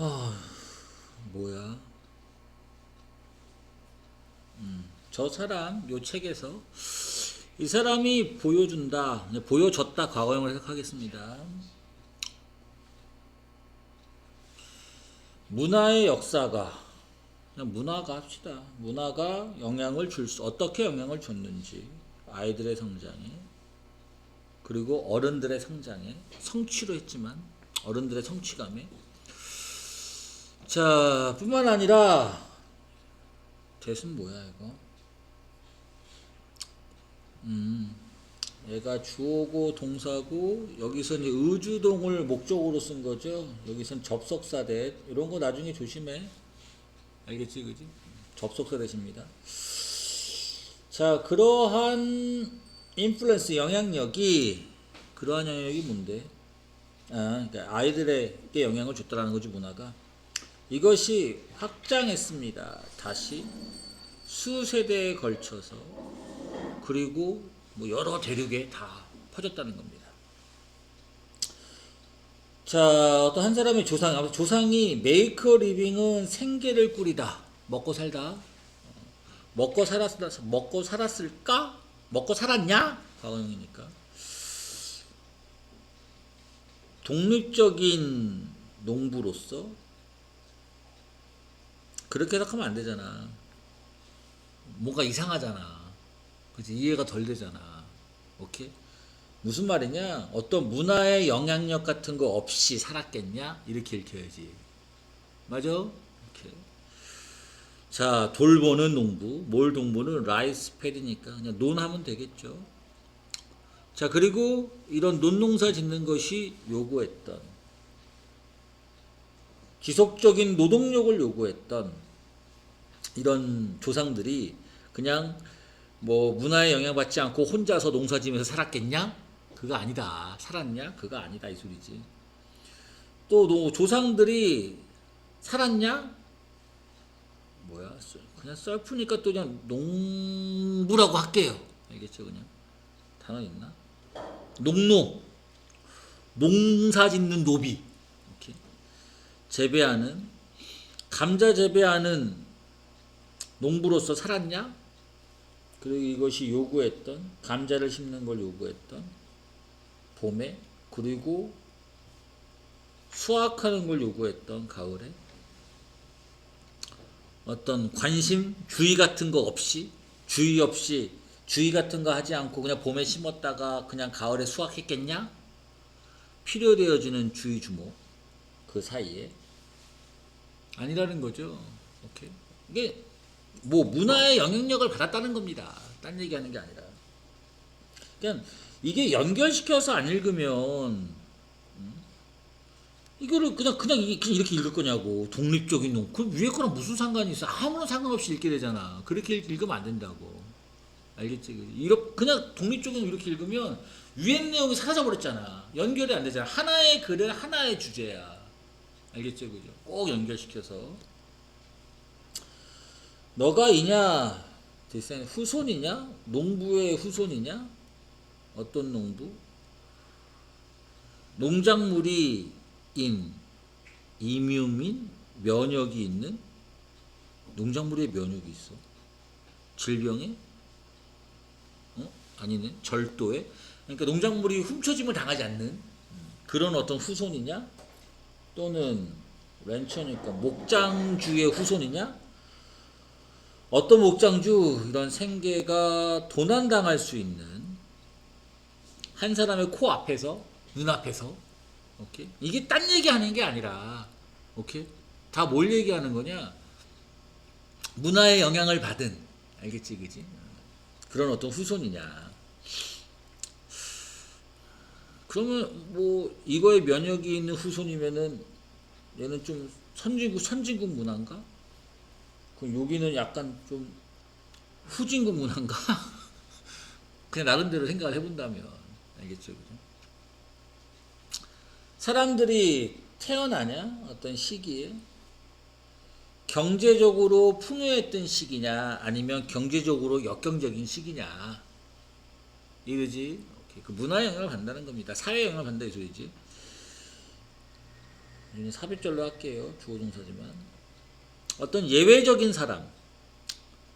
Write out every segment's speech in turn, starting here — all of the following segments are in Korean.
아, 뭐야? 음, 저 사람 요 책에서 이 사람이 보여준다, 이제 보여줬다 과거형을 해석하겠습니다. 문화의 역사가 그냥 문화가 합시다. 문화가 영향을 줄 수, 어떻게 영향을 줬는지 아이들의 성장에 그리고 어른들의 성장에 성취로 했지만 어른들의 성취감에 자 뿐만 아니라 대신 뭐야 이거? 음 얘가 주어고 동사고 여기서는 의주동을 목적으로 쓴 거죠. 여기선 접속사 대 이런 거 나중에 조심해. 알겠지 그지? 접속사 대십니다. 자 그러한 인플루언스 영향력이 그러한 영향력이 뭔데? 아, 그러니까 아이들에게 영향을 줬다라는 거지 문화가 이것이 확장했습니다. 다시 수세대에 걸쳐서 그리고 뭐 여러 대륙에 다 퍼졌다는 겁니다. 자, 어떤 한 사람의 조상, 조상이 메이커 리빙은 생계를 꾸리다. 먹고 살다. 먹고 살았, 먹고 살았을까? 먹고 살았냐? 과거형이니까. 독립적인 농부로서 그렇게 해석하면 안 되잖아. 뭔가 이상하잖아. 그치? 이해가 덜 되잖아. 오케이? 무슨 말이냐? 어떤 문화의 영향력 같은 거 없이 살았겠냐? 이렇게 읽혀야지. 맞아? 오케이. 자, 돌보는 농부. 뭘 동부는 라이스 패디니까 그냥 논하면 되겠죠. 자, 그리고 이런 논농사 짓는 것이 요구했던 지속적인 노동력을 요구했던 이런 조상들이 그냥 뭐 문화에 영향받지 않고 혼자서 농사 지면서 살았겠냐? 그거 아니다. 살았냐? 그거 아니다. 이 소리지. 또 노- 조상들이 살았냐? 뭐야? 썰- 그냥 썰프니까 또 그냥 농부라고 할게요. 알겠죠? 그냥. 단어 있나? 농노. 농사 짓는 노비. 재배하는 감자 재배하는 농부로서 살았냐? 그리고 이것이 요구했던 감자를 심는 걸 요구했던 봄에 그리고 수확하는 걸 요구했던 가을에 어떤 관심, 주의 같은 거 없이 주의 없이 주의 같은 거 하지 않고 그냥 봄에 심었다가 그냥 가을에 수확했겠냐? 필요되어지는 주의 주목 그 사이에 아니라는 거죠. 오케이. 이게 뭐 문화의 영향력을 받았다는 겁니다. 딴 얘기하는 게 아니라. 그냥 이게 연결시켜서 안 읽으면 음? 이거를 그냥 그냥 이렇게 읽을 거냐고 독립적인 농. 그 위에 거랑 무슨 상관이 있어? 아무런 상관없이 읽게 되잖아. 그렇게 읽- 읽으면 안 된다고. 알겠지? 이렇게 그냥 독립적인 농 이렇게 읽으면 위에 내용이 사라져 버렸잖아. 연결이 안 되잖아. 하나의 글은 하나의 주제야. 알겠죠, 그죠? 꼭 연결시켜서. 너가 이냐? 대신 후손이냐? 농부의 후손이냐? 어떤 농부? 농작물이 인, 이뮨인, 면역이 있는 농작물에 면역이 있어. 질병에? 어? 아니네. 절도에? 그러니까 농작물이 훔쳐짐을 당하지 않는 그런 어떤 후손이냐? 또는 렌처니까 목장주의 후손이냐? 어떤 목장주? 이런 생계가 도난당할 수 있는 한 사람의 코 앞에서 눈 앞에서 오케이? 이게 딴 얘기하는 게 아니라 오케이? 다 뭘 얘기하는 거냐? 문화의 영향을 받은 알겠지 그지? 그런 어떤 후손이냐? 그러면 뭐 이거에 면역이 있는 후손이면은 얘는 좀 선진국 선진국 문화인가? 그럼 여기는 약간 좀 후진국 문화인가? 그냥 나름대로 생각을 해본다면 알겠죠, 그죠? 사람들이 태어나냐 어떤 시기에 경제적으로 풍요했던 시기냐 아니면 경제적으로 역경적인 시기냐 이거지. 그 문화 영향을 받는다는 겁니다. 사회 영향을 받는다 이 소리지. 이제 삽입절로 할게요. 주어동사지만 어떤 예외적인 사람,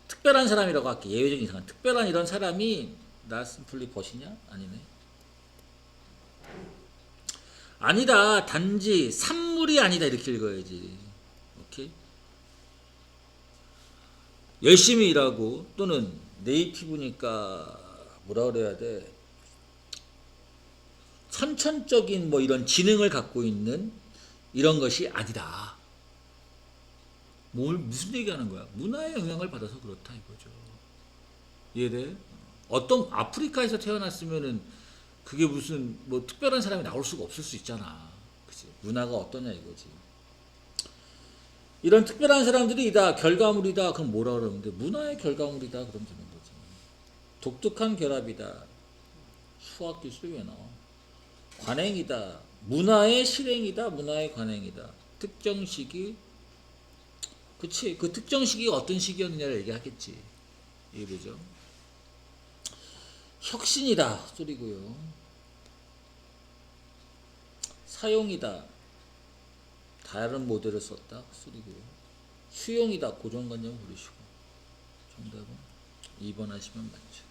특별한 사람이라고 할게. 예외적인 사람, 특별한 이런 사람이 나 심플리 벗이냐? 아니네. 아니다. 단지 산물이 아니다 이렇게 읽어야지. 오케이. 열심히 일하고 또는 네이티브니까 뭐라 그래야 돼? 선천적인 뭐 이런 지능을 갖고 있는 이런 것이 아니다. 뭘 무슨 얘기하는 거야? 문화의 영향을 받아서 그렇다 이거죠. 이해돼? 어떤 아프리카에서 태어났으면은 그게 무슨 뭐 특별한 사람이 나올 수가 없을 수 있잖아. 그치? 문화가 어떠냐 이거지. 이런 특별한 사람들이 이다 결과물이다 그럼 뭐라 그러는데 문화의 결과물이다 그러면 되는 거지. 독특한 결합이다. 수학 기술이 왜 나와? 관행이다. 문화의 실행이다. 문화의 관행이다. 특정 시기. 그치. 그 특정 시기가 어떤 시기였느냐를 얘기하겠지. 이해되죠? 혁신이다. 소리고요. 사용이다. 다른 모델을 썼다. 소리고요. 수용이다. 고정관념 버리시고. 정답은 2번 하시면 맞죠.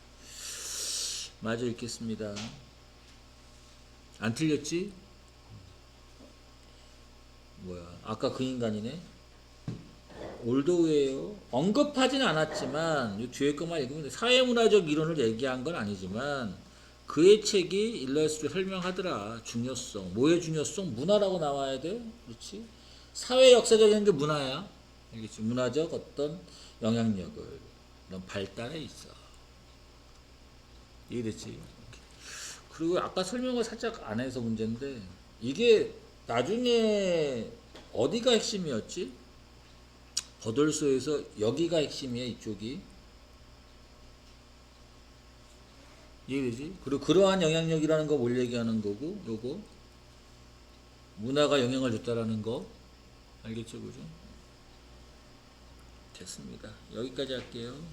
마저 읽겠습니다. 안 틀렸지? 뭐야? 아까 그 인간이네. 올도우예요. 언급하진 않았지만 이 뒤에 것만 읽으면 돼. 사회문화적 이론을 얘기한 건 아니지만 그의 책이 일러스트로 설명하더라. 중요성. 뭐의 중요성? 문화라고 나와야 돼. 그렇지? 사회 역사적인 게 문화야. 알겠지? 문화적 어떤 영향력을 이런 발달에 있어. 이해됐지? 그리고 아까 설명을 살짝 안 해서 문제인데 이게 나중에 어디가 핵심이었지? 버돌소에서 여기가 핵심이야 이쪽이 이해되지? 그리고 그러한 영향력이라는 거 뭘 얘기하는 거고 요거 문화가 영향을 줬다라는 거 알겠죠 그죠? 됐습니다 여기까지 할게요